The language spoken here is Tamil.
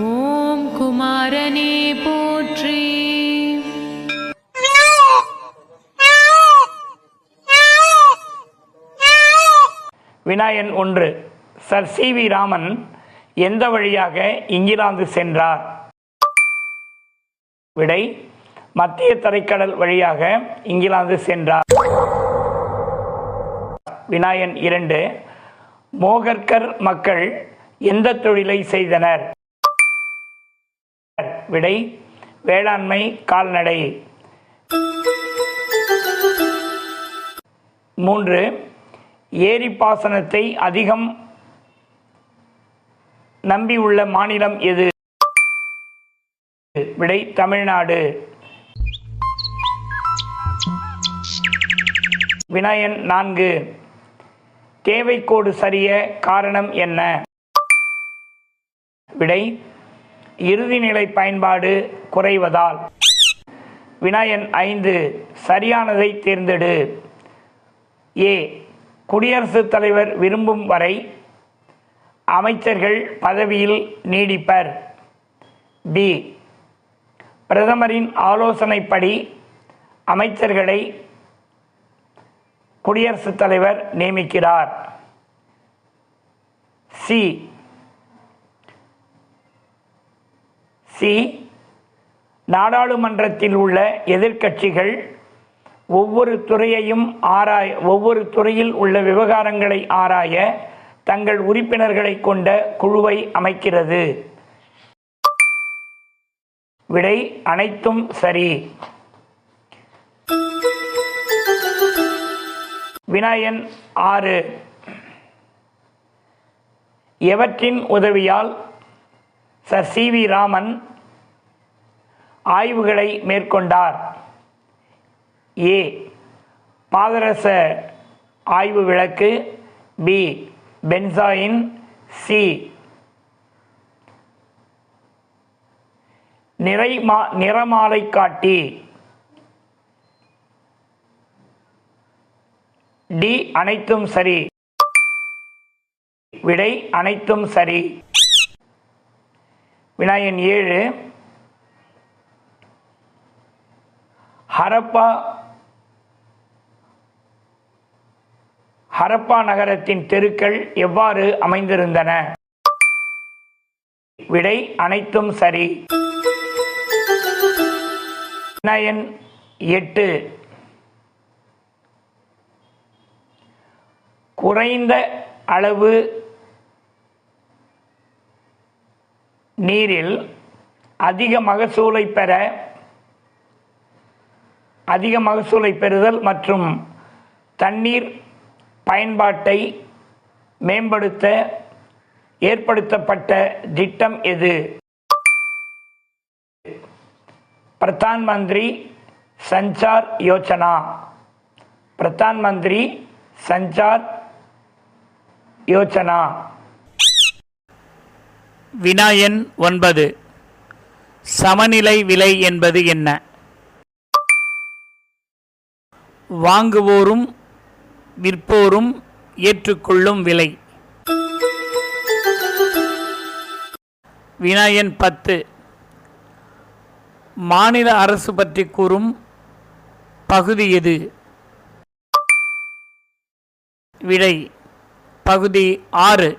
ஓம் குமாரனே போற்றி. வினாயன் ஒன்று. சர் சி வி ராமன் எந்த வழியாக இங்கிலாந்து சென்றார்? விடை மத்திய தரைக்கடல் வழியாக இங்கிலாந்து சென்றார். வினாயன் இரண்டு. மோகர்கர் மக்கள் எந்த தொழிலை செய்தனர்? விடை வேளாண்மை கால்நடை. மூன்று ஏரி பாசனத்தை அதிகம் நம்பியுள்ள மாநிலம் எது? விடை தமிழ்நாடு. வினயன் நான்கு. தேவைக்கோடு சரிய காரணம் என்ன? விடை இறுதிநிலை பயன்பாடு குறைவதால். வினாயன் ஐந்து சரியானதை தேர்ந்தெடு. ஏ குடியரசுத் தலைவர் விரும்பும் வரை அமைச்சர்கள் பதவியில் நீடிப்பர். பி பிரதமரின் ஆலோசனைப்படி அமைச்சர்களை குடியரசுத் தலைவர் நியமிக்கிறார். சி சி நாடாளுமன்றத்தில் உள்ள எதிர்க்கட்சிகள் ஒவ்வொரு துறையையும் ஆராய ஒவ்வொரு துறையில் உள்ள விவகாரங்களை ஆராய தங்கள் உறுப்பினர்களை கொண்ட குழுவை அமைக்கிறது. விடை அனைத்தும் சரி. வினாயன் ஆறு. எவற்றின் உதவியால் சர் சி வி ராமன் ஆய்வுகளை மேற்கொண்டார். ஏ. பாதரச ஆய்வு விளக்கு. பி. பென்சாயின். சி. நிறைமா நிறமாலை காட்டி. டி. அனைத்தும் சரி. விடை அனைத்தும் சரி. வினாயன் ஏழு. ஹரப்பா ஹரப்பா நகரத்தின் தெருக்கள் எவ்வாறு அமைந்திருந்தன? விடை அனைத்தும் சரி. நயன் எட்டு. குறைந்த அளவு நீரில் அதிக மகசூலை பெற அதிக மகசூலை பெறுதல் மற்றும் தண்ணீர் பயன்பாட்டை மேம்படுத்த ஏற்படுத்தப்பட்ட திட்டம் எது? பிரதான் மந்திரி சஞ்சார் யோஜனா. பிரதான் மந்திரி சஞ்சார் யோஜனா. வினாயன் ஒன்பது. சமநிலை விலை என்பது என்ன? வாங்குவோரும் விற்போரும் ஏற்றுக்கொள்ளும் விலை. வினாயன் பத்து. மாநில அரசு பற்றி கூறும் பகுதி எது? விடை பகுதி ஆறு.